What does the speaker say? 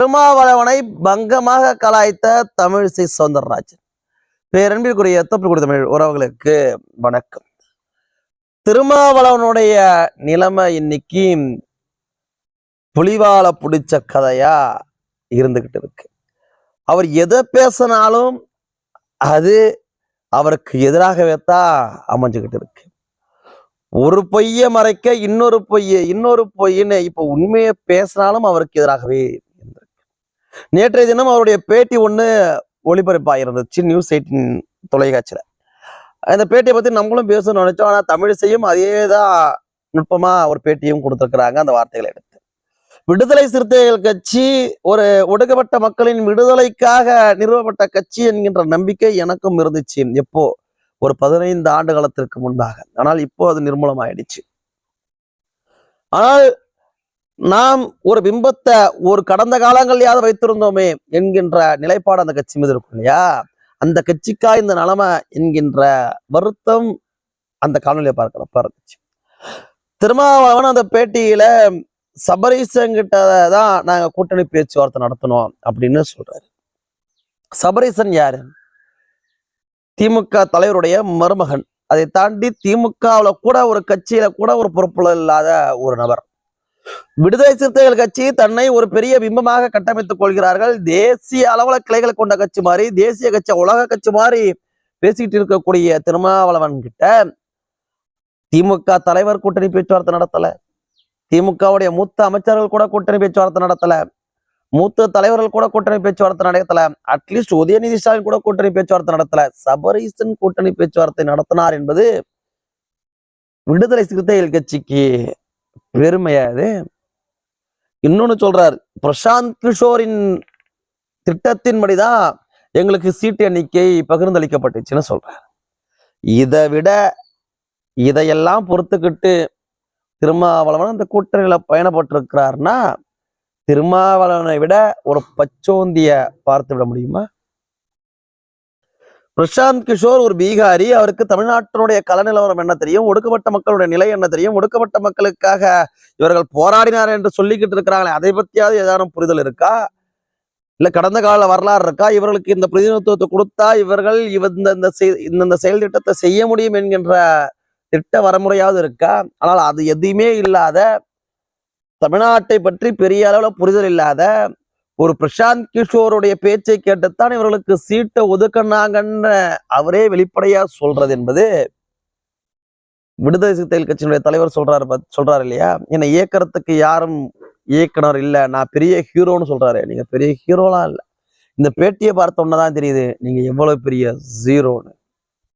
திருமாவளவனை பங்கமாக கலாய்த்த தமிழிசை சவுந்தரராஜன். பேரன்பிற்குரிய தொப்பில் தமிழ் உறவுகளுக்கு வணக்கம். திருமாவளவனுடைய நிலைமை இன்னைக்கு புலிவால பிடிச்ச கதையா இருந்துகிட்டு இருக்கு. அவர் எதை பேசினாலும் அது அவருக்கு எதிராகவே தான் அமைஞ்சுக்கிட்டு இருக்கு. ஒரு பொய்யை மறைக்க இன்னொரு பொய்யை இன்னொரு பொய்ன்னு இப்போ உண்மையை பேசினாலும் அவருக்கு எதிராகவே நேற்றைய தினம் அவருடைய பேட்டி ஒண்ணு ஒளிபரப்பாயிருந்துச்சு நியூஸ் எயிட்டின் தொலைக்காட்சியில. அந்த பேட்டியை பத்தி நம்மளும் பேசணும்னு நினைச்சோம். ஆனா தமிழிசையும் அதே தான் நுட்பமா ஒரு பேட்டியும் கொடுத்துருக்குறாங்க அந்த வார்த்தைகளை எடுத்து. விடுதலை சிறுத்தைகள் கட்சி ஒரு ஒடுக்கப்பட்ட மக்களின் விடுதலைக்காக நிறுவப்பட்ட கட்சி என்கின்ற நம்பிக்கை எனக்கும் இருந்துச்சு. எப்போ? ஒரு பதினைந்து ஆண்டு காலத்திற்கு முன்பாக. ஆனால் இப்போ அது நிர்மூலமாயிடுச்சு. ஆனால் நாம் ஒரு பிம்பத்தை ஒரு கடந்த காலங்கள்லயாவது வைத்திருந்தோமே என்கின்ற நிலைப்பாடு அந்த கட்சி மீது இருக்கும் இல்லையா? அந்த கட்சிக்கா இந்த நிலைமை என்கின்ற வருத்தம் அந்த காணொலியை பார்க்கிறப்ப இருந்துச்சு திருமாவளவன் அந்த பேட்டியில சபரீசன் தான் நாங்க கூட்டணி பேச்சுவார்த்தை நடத்தணும் அப்படின்னு சொல்றாரு. சபரீசன் யாரு? திமுக தலைவருடைய மருமகன். அதை தாண்டி திமுகவில் கூட ஒரு கட்சியில கூட ஒரு பொறுப்புல இல்லாத ஒரு நபர். விடுதலை சிறுத்தைகள் கட்சி தன்னை ஒரு பெரிய பிம்பமாக கட்டமைத்துக் கொள்கிறார்கள். தேசிய அளவுல கிளைகளை கொண்ட கட்சி மாதிரி தேசிய கட்சி உலக கட்சி மாதிரி பேசிட்டு இருக்கக்கூடிய திருமாவளவன் கிட்ட திமுக தலைவர் கூட்டணி பேச்சுவார்த்தை நடத்தல. திமுகவுடைய மூத்த அமைச்சர்கள் கூட கூட்டணி பேச்சுவார்த்தை நடத்தல. மூத்த தலைவர்கள் கூட கூட்டணி பேச்சுவார்த்தை நடத்தல. அட்லீஸ்ட் உதயநிதி ஸ்டாலின் கூட கூட்டணி பேச்சுவார்த்தை நடத்தல. சபரீசன் கூட்டணி பேச்சுவார்த்தை நடத்தினார் என்பது விடுதலை சிறுத்தைகள் கட்சிக்கு வெறுமையா அது இன்னொன்னு சொல்றாரு பிரசாந்த் கிஷோரின் திட்டத்தின்படிதான் எங்களுக்கு சீட்டு எண்ணிக்கை பகிர்ந்தளிக்கப்பட்டுச்சுன்னு சொல்றாரு. இதை விட இதையெல்லாம் பொறுத்துக்கிட்டு திருமாவளவன் அந்த கூட்டணியில பயணப்பட்டிருக்கிறாருன்னா திருமாவளவனை விட ஒரு பச்சோந்திய பார்த்து விட முடியுமா? பிரசாந்த் கிஷோர் ஒரு பீகாரி. அவருக்கு தமிழ்நாட்டினுடைய கல நிலவரம் என்ன தெரியும்? ஒடுக்கப்பட்ட மக்களுடைய நிலை என்ன தெரியும்? ஒடுக்கப்பட்ட மக்களுக்காக இவர்கள் போராடினார் என்று சொல்லிக்கிட்டு இருக்கிறாங்களே அதை பற்றியாவது ஏதாவது புரிதல் இருக்கா? இல்ல கடந்த கால வரலாறு இருக்கா? இவர்களுக்கு இந்த பிரதிநிதித்துவத்தை கொடுத்தா இவர்கள் இந்த இந்த இந்த செயல் திட்டத்தை செய்ய முடியும் என்கின்ற திட்ட வரமுறையாவது இருக்கா? ஆனால் அது எதுவுமே இல்லாத தமிழ்நாட்டை பற்றி பெரிய அளவில் புரிதல் இல்லாத ஒரு பிரசாந்த் கிஷோருடைய பேச்சை கேட்டுத்தான் இவர்களுக்கு சீட்டை ஒதுக்குனாங்கன்னு அவரே வெளிப்படையா சொல்றது என்பது விடுதலை சிறுத்தைகள் கட்சியினுடைய தலைவர் சொல்றாரு சொல்றாரு இல்லையா? என்னை இயக்கிறதுக்கு யாரும் இயக்குனர் இல்ல. நான் பெரிய ஹீரோன்னு சொல்றாரு. நீங்க பெரிய ஹீரோலாம் இல்ல. இந்த பேட்டியை பார்த்த தான் தெரியுது நீங்க எவ்வளவு பெரிய ஜீரோன்னு